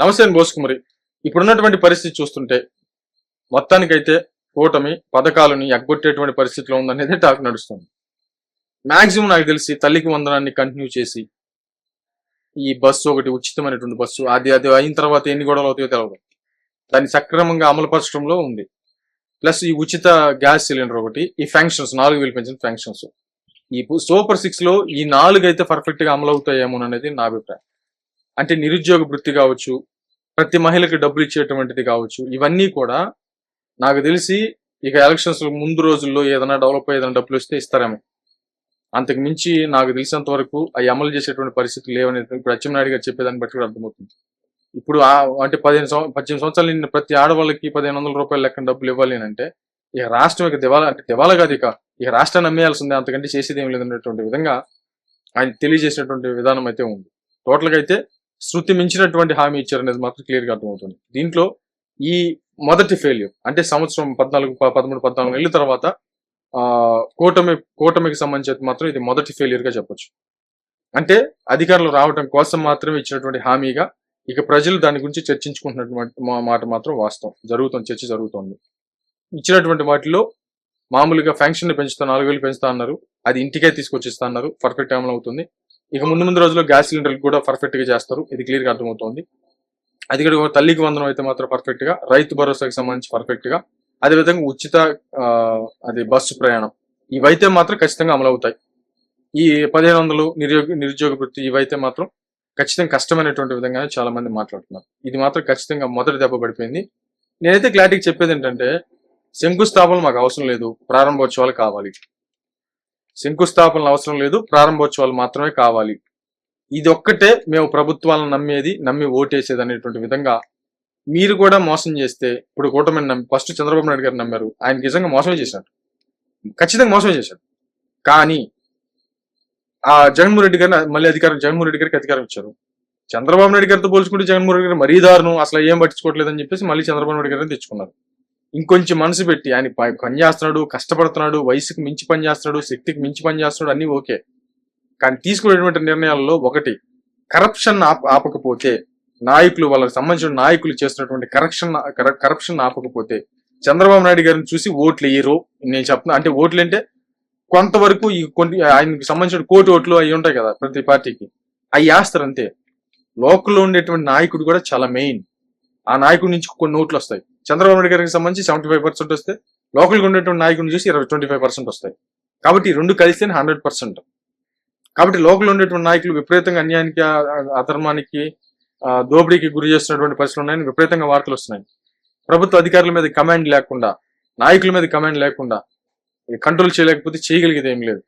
నమస్తే అండి బోసుకుమరి ఇప్పుడున్నటువంటి పరిస్థితి చూస్తుంటే మొత్తానికైతే కూటమి పథకాలని ఎగ్గొట్టేటువంటి పరిస్థితిలో ఉందనేది టాక్ నడుస్తుంది. మాక్సిమం నాకు తెలిసి తల్లికి వందనాన్ని కంటిన్యూ చేసి ఈ బస్సు ఒకటి ఉచితమైనటువంటి బస్సు అది అది అయిన తర్వాత ఎన్ని గొడవలు అవుతాయో తెలియదు దాన్ని సక్రమంగా అమలుపరచడంలో ఉంది. ప్లస్ ఈ ఉచిత గ్యాస్ సిలిండర్ ఒకటి ఈ ఫంక్షన్స్ నాలుగు వేలు పెంచిన ఫంక్షన్స్. ఈ సూపర్ సిక్స్లో ఈ నాలుగు అయితే పర్ఫెక్ట్గా అమలు అవుతాయేమో అనేది నా అభిప్రాయం. అంటే నిరుద్యోగ వృత్తి కావచ్చు ప్రతి మహిళకి డబ్బులు ఇచ్చేటువంటిది కావచ్చు ఇవన్నీ కూడా నాకు తెలిసి ఇక ఎలక్షన్స్ ముందు రోజుల్లో ఏదైనా డెవలప్ ఏదైనా డబ్బులు వస్తే ఇస్తారేమో. అంతకు మించి నాకు తెలిసినంత వరకు అవి అమలు చేసేటువంటి పరిస్థితులు లేవనేది ఇప్పుడు అచ్చెన్నాయుడు గారు చెప్పేదాన్ని బట్టి కూడా అర్థమవుతుంది. ఇప్పుడు అంటే పదిహేను సంవ- పద్దెనిమిది సంవత్సరాలు నిన్న ప్రతి ఆడవాళ్ళకి పదిహేను వందల రూపాయల లెక్కన డబ్బులు ఇవ్వాలి అంటే ఇక రాష్ట్రం ఇక దివాలా అంటే దివాలా కాదు ఇక ఇక రాష్ట్రాన్ని అమ్మేయాల్సిందే అంతకంటే చేసేది ఏం లేదన్నటువంటి విధంగా ఆయన తెలియజేసినటువంటి విధానం అయితే ఉంది. టోటల్గా అయితే శృతి మించినటువంటి హామీ ఇచ్చారు అనేది మాత్రం క్లియర్గా అర్థమవుతుంది. దీంట్లో ఈ మొదటి ఫెయిల్యూర్ అంటే సంవత్సరం పద్నాలుగు పదమూడు పద్నాలుగు నెలల తర్వాత కూటమి కూటమికి సంబంధించి మాత్రం ఇది మొదటి ఫెయిల్యూర్గా చెప్పొచ్చు. అంటే అధికారులు రావడం కోసం మాత్రమే ఇచ్చినటువంటి హామీగా ఇక ప్రజలు దాని గురించి చర్చించుకుంటున్నటువంటి మా- మాట మాత్రం వాస్తవం. జరుగుతుంది చర్చ జరుగుతోంది. ఇచ్చినటువంటి వాటిలో మామూలుగా ఫంక్షన్ని పెంచుతా నాలుగు వేలు పెంచుతా అన్నారు. అది ఇంటికే తీసుకొచ్చిస్తా అన్నారు. పర్ఫెక్ట్ టైంలో అవుతుంది. ఇక ముందు ముందు రోజుల్లో గ్యాస్ సిలిండర్లు కూడా పర్ఫెక్ట్గా చేస్తారు. ఇది క్లియర్గా అర్థమవుతోంది. అది కూడా తల్లికి వందనం అయితే మాత్రం పర్ఫెక్ట్గా రైతు భరోసాకి సంబంధించి పర్ఫెక్ట్గా. అదేవిధంగా ఉచిత అది బస్సు ప్రయాణం. ఇవైతే మాత్రం ఖచ్చితంగా అమలవుతాయి ఈ పదిహేను వందలు నిరుద్యోగ నిరుద్యోగ వృత్తి ఇవైతే మాత్రం ఖచ్చితంగా కష్టమైనటువంటి విధంగానే చాలా మంది మాట్లాడుతున్నారు. ఇది మాత్రం ఖచ్చితంగా మొదటి దెబ్బ పడిపోయింది. నేనైతే క్లారిటీకి చెప్పేది ఏంటంటే శంకుస్థాపనలు మాకు అవసరం లేదు. ప్రారంభోత్సవాలు కావాలి. శంకుస్థాపనలు అవసరం లేదు ప్రారంభోత్సవాలు మాత్రమే కావాలి. ఇది ఒక్కటే మేము ప్రభుత్వాలను నమ్మేది నమ్మి ఓటేసేది అనేటువంటి విధంగా మీరు కూడా మోసం చేస్తే ఇప్పుడు కూటమిని నమ్మి ఫస్ట్ చంద్రబాబు నాయుడు గారు నమ్మారు. ఆయన నిజంగా మోసమే చేశారు ఖచ్చితంగా మోసమే చేశారు కానీ ఆ జగన్మోహన్ రెడ్డి గారిని మళ్ళీ అధికారం జగన్మోహన్ రెడ్డి గారికి అధికారం ఇచ్చారు. చంద్రబాబు నాయుడు గారితో పోల్చుకుంటే జగన్మోహన్ రెడ్డి గారు మరీ దారుణం అసలు ఏం పట్టించుకోవట్లేదని చెప్పేసి మళ్ళీ చంద్రబాబు నాయుడు గారిని తెచ్చుకున్నారు. ఇంకొంచెం మనసు పెట్టి ఆయన పని చేస్తున్నాడు కష్టపడుతున్నాడు వయసుకి మించి పని చేస్తున్నాడు శక్తికి మించి పని చేస్తున్నాడు అన్ని ఓకే. కానీ తీసుకునేటువంటి నిర్ణయాల్లో ఒకటి కరప్షన్ ఆప ఆపకపోతే నాయకులు వాళ్ళకి సంబంధించిన నాయకులు చేస్తున్నటువంటి కరప్షన్ కరప్షన్ ఆపకపోతే చంద్రబాబు నాయుడు గారిని చూసి ఓట్లు వేయరు. నేను చెప్తున్నా అంటే ఓట్లు అంటే కొంతవరకు ఈ కొన్ని ఆయనకి సంబంధించిన కోటి ఓట్లు అవి ఉంటాయి కదా ప్రతి పార్టీకి. అవి వేస్తారు అంతే. లోకల్లో ఉండేటువంటి నాయకుడు కూడా చాలా మెయిన్. ఆ నాయకుడి నుంచి కొన్ని ఓట్లు వస్తాయి. చంద్రబాబు నాయుడు గారికి సంబంధించి సెవెంటీ ఫైవ్ పర్సెంట్ వస్తే లోకల్గా ఉండేటువంటి నాయకుడిని చూసి ఇరవై ట్వంటీ ఫైవ్ పర్సెంట్ వస్తాయి. కాబట్టి రెండు కలిస్తేనే హండ్రెడ్ పర్సెంట్ కాబట్టి లోకల్ ఉండేటువంటి నాయకులు విపరీతంగా అన్యాయానికి అధర్మానికి ఆ, దోపిడీకి గురి చేస్తున్నటువంటి పరిస్థితులు ఉన్నాయని విపరీతంగా వార్తలు వస్తున్నాయి. ప్రభుత్వ అధికారుల మీద కమాండ్ లేకుండా నాయకుల మీద కమాండ్ లేకుండా కంట్రోల్ చేయలేకపోతే చేయగలిగేది ఏం లేదు.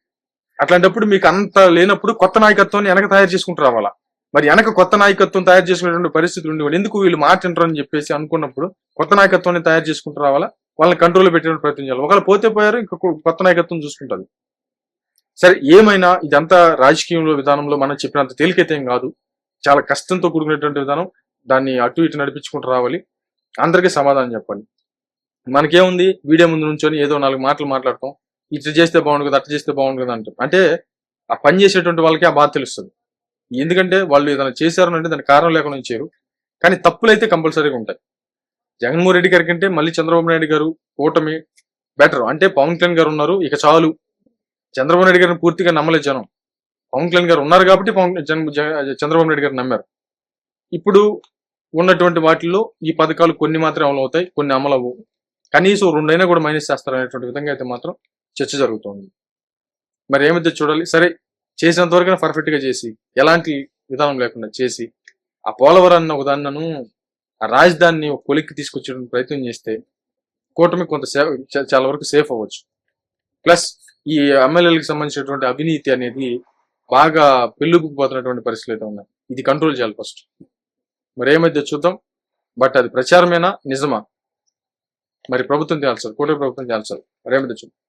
అట్లాంటప్పుడు మీకు అంత లేనప్పుడు కొత్త నాయకత్వాన్ని వెనక తయారు చేసుకుంటూ రావాలా? మరి వెనక కొత్త నాయకత్వం తయారు చేసుకునేటువంటి పరిస్థితులు ఉండేవాళ్ళు ఎందుకు వీళ్ళు మాట్లాడరు అని చెప్పేసి అనుకున్నప్పుడు కొత్త నాయకత్వాన్ని తయారు చేసుకుంటూ రావాలా? వాళ్ళని కంట్రోల్ పెట్టే ప్రయత్నం చేయాలి? ఒకవేళ పోతే పోయారు ఇంకా కొత్త నాయకత్వం చూసుకుంటుంది. సరే ఏమైనా ఇదంతా రాజకీయంలో విధానంలో మనం చెప్పినంత తేలికైతే ఏం కాదు. చాలా కష్టంతో కూడుకునేటువంటి విధానం. దాన్ని అటు ఇటు నడిపించుకుంటూ రావాలి. అందరికీ సమాధానం చెప్పాలి మనకేముంది? వీడియో ముందు నుంచొని ఏదో నాలుగు మాటలు మాట్లాడటం ఇట్లా చేస్తే బాగుండు కదా అట్లా చేస్తే బాగుండు కదా అంటే ఆ పని చేసేటువంటి వాళ్ళకి ఆ బాధ తెలుస్తుంది. ఎందుకంటే వాళ్ళు ఏదైనా చేశారని అంటే దానికి కారణం లేకుండా ఇచ్చారు కానీ తప్పులు అయితే కంపల్సరీగా ఉంటాయి. జగన్మోహన్ రెడ్డి గారి కంటే మళ్ళీ చంద్రబాబు నాయుడు గారు కూటమి బెటర్ అంటే పవన్ కళ్యాణ్ గారు ఉన్నారు ఇక చాలు. చంద్రబాబు నాయుడు గారిని పూర్తిగా నమ్మలేదు జనం. పవన్ కళ్యాణ్ గారు ఉన్నారు కాబట్టి పవన్ జన్- జ- చంద్రబాబు నాయుడు గారు నమ్మారు. ఇప్పుడు ఉన్నటువంటి వాటిల్లో ఈ పథకాలు కొన్ని మాత్రం అమలు అవుతాయి కొన్ని అమలు అవ్వు కనీసం రెండైనా కూడా మైనస్ చేస్తారు అనేటువంటి విధంగా అయితే మాత్రం చర్చ జరుగుతోంది. మరి ఏమైతే చూడాలి? సరే చేసినంత వరకు పర్ఫెక్ట్గా చేసి ఎలాంటి విధానం లేకుండా చేసి ఆ పోలవరం ఒక దాన్నను ఆ రాజధానిని ఒక కొలిక్కి తీసుకొచ్చడానికి ప్రయత్నం చేస్తే కూటమి కొంత సేఫ్ చాలా వరకు సేఫ్ అవ్వచ్చు. ప్లస్ ఈ ఎమ్మెల్యేలకు సంబంధించినటువంటి అవినీతి అనేది బాగా పెళ్ళుకుపోతున్నటువంటి పరిస్థితులు అయితే ఉన్నాయి. ఇది కంట్రోల్ చేయాలి ఫస్ట్ మరి ఏమైతే చూద్దాం? బట్ అది ప్రచారమేనా? నిజమా? మరి ప్రభుత్వం తేల్చాలి కూటమి ప్రభుత్వం తేల్చాలి మరి ఏమైతే చూద్దాం?